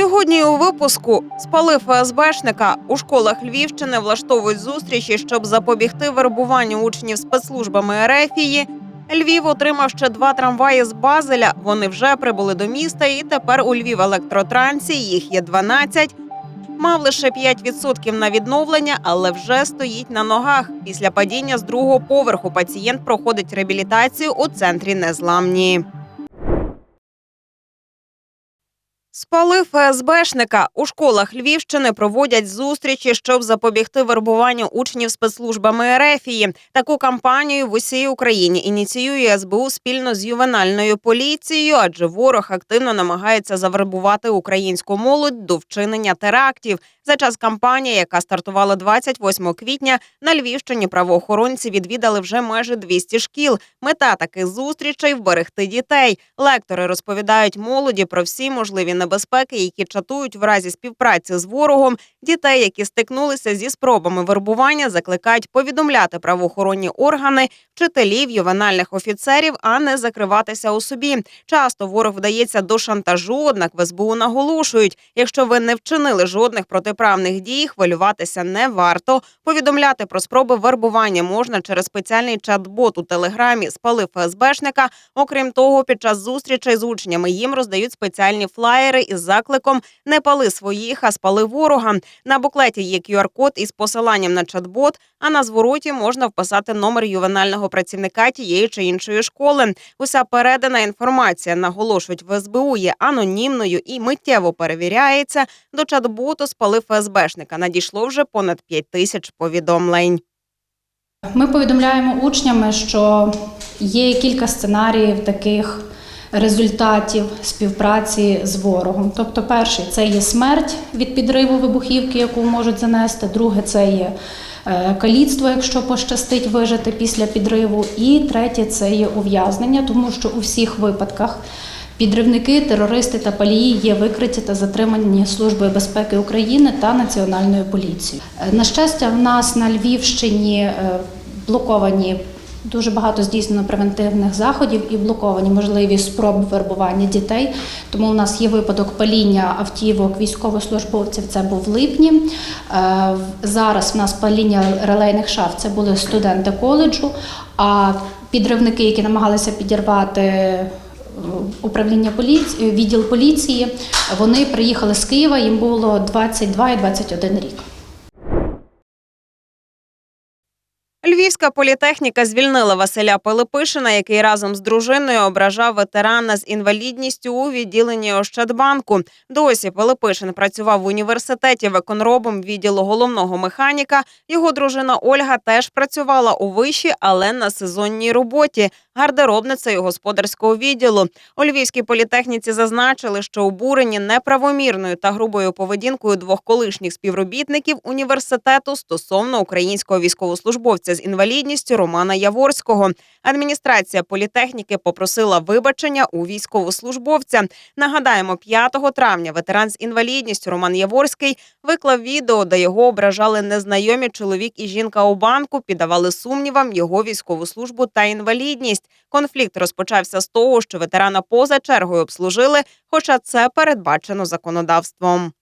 Сьогодні у випуску спалив ФСБшника. У школах Львівщини влаштовують зустрічі, щоб запобігти вербуванню учнів спецслужбами Ерефії. Львів отримав ще два трамваї з Базеля. Вони вже прибули до міста, і тепер у Львів електротрансі їх є 12. Мав лише 5% на відновлення, але вже стоїть на ногах. Після падіння з другого поверху пацієнт проходить реабілітацію у центрі незламні. Спалив ФСБшника. У школах Львівщини проводять зустрічі, щоб запобігти вербуванню учнів спецслужбами Ерефії. Таку кампанію в усій Україні ініціює СБУ спільно з ювенальною поліцією, адже ворог активно намагається завербувати українську молодь до вчинення терактів. За час кампанії, яка стартувала 28 квітня, на Львівщині правоохоронці відвідали вже майже 200 шкіл. Мета таких зустрічей вберегти дітей. Лектори розповідають молоді про всі можливі небезпеки, які чатують в разі співпраці з ворогом. Дітей, які стикнулися зі спробами вербування, закликають повідомляти правоохоронні органи, вчителів, ювенальних офіцерів, а не закриватися у собі. Часто ворог вдається до шантажу, однак в СБУ наголошують, якщо ви не вчинили жодних протиправних дій, хвилюватися не варто. Повідомляти про спроби вербування можна через спеціальний чат-бот у телеграмі «Спали ФСБшника». Окрім того, під час зустрічей з учнями їм роздають спеціальні флаєри із закликом «Не пали своїх, а спали ворога». На буклеті є QR-код із посиланням на чат-бот, а на звороті можна вписати номер ювенального працівника тієї чи іншої школи. Уся передана інформація, наголошують в СБУ, є анонімною і миттєво перевіряється. До чат-боту спалив ФСБшника. Надійшло вже понад 5 тисяч повідомлень. Ми повідомляємо учнями, що є кілька сценаріїв таких результатів співпраці з ворогом. Тобто, перший це є смерть від підриву вибухівки, яку можуть занести. Друге це є е, каліцтво, якщо пощастить вижити після підриву. І третє це є ув'язнення, тому що у всіх випадках. Підривники, терористи та палії є викриті та затримані Службою безпеки України та Національною поліцією. Е, На щастя, в нас на Львівщині е, блоковані дуже багато здійснено превентивних заходів і блоковані можливі спроби вербування дітей. Тому у нас є випадок паління автівок військовослужбовців. Це був в липні. Е, Зараз в нас паління релейних шаф. Це були студенти коледжу. А підривники, які намагалися підірвати е, управління поліції, відділ поліції, вони приїхали з Києва. Їм було 22 і 21 рік. Львівська політехніка звільнила Василя Пилипишина, який разом з дружиною ображав ветерана з інвалідністю у відділенні Ощадбанку. Досі Пилипишин працював в університеті виконробом відділу головного механіка. Його дружина Ольга теж працювала у виші, але на сезонній роботі гардеробницею господарського відділу. У Львівській політехніці зазначили, що обурені неправомірною та грубою поведінкою двох колишніх співробітників університету стосовно українського військовослужбовця з інвалідністю Романа Яворського. Адміністрація політехніки попросила вибачення у військовослужбовця. Нагадаємо, 5 травня ветеран з інвалідністю Роман Яворський виклав відео, де його ображали незнайомі чоловік і жінка у банку, піддавали сумнівам його військову службу та інвалідність. Конфлікт розпочався з того, що ветерана поза чергою обслужили, хоча це передбачено законодавством.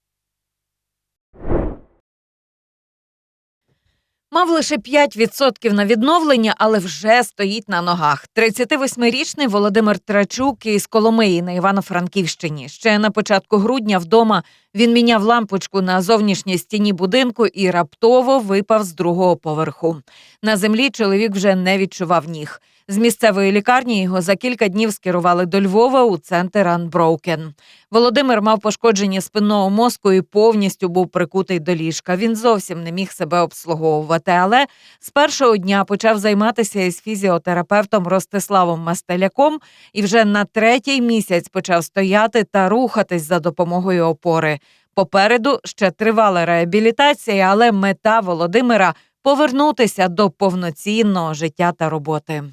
Мав лише 5% на відновлення, але вже стоїть на ногах. 38-річний Володимир Трачук із Коломиї на Івано-Франківщині. Ще на початку грудня вдома він міняв лампочку на зовнішній стіні будинку і раптово випав з другого поверху. На землі чоловік вже не відчував ніг. З місцевої лікарні його за кілька днів скерували до Львова у центр Unbroken. Володимир мав пошкодження спинного мозку і повністю був прикутий до ліжка. Він зовсім не міг себе обслуговувати, але з першого дня почав займатися із фізіотерапевтом Ростиславом Мастеляком і вже на третій місяць почав стояти та рухатись за допомогою опори. Попереду ще тривала реабілітація, але мета Володимира повернутися до повноцінного життя та роботи.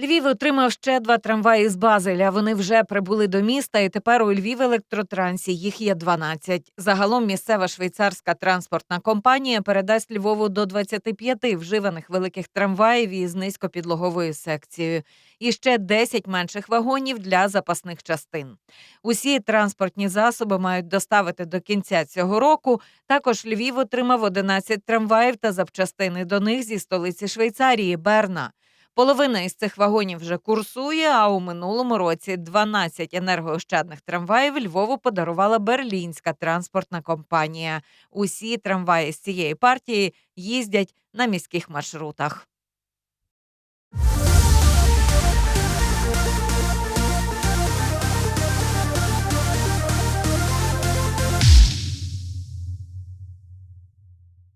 Львів отримав ще два трамваї з Базеля. Вони вже прибули до міста, і тепер у Львів електротрансі їх є 12. Загалом місцева швейцарська транспортна компанія передасть Львову до 25 вживаних великих трамваїв із низькопідлоговою секцією і ще 10 менших вагонів для запасних частин. Усі транспортні засоби мають доставити до кінця цього року. Також Львів отримав 11 трамваїв та запчастини до них зі столиці Швейцарії Берна. Половина із цих вагонів вже курсує. А у минулому році 12 енергоощадних трамваїв Львову подарувала берлінська транспортна компанія. Усі трамваї з цієї партії їздять на міських маршрутах.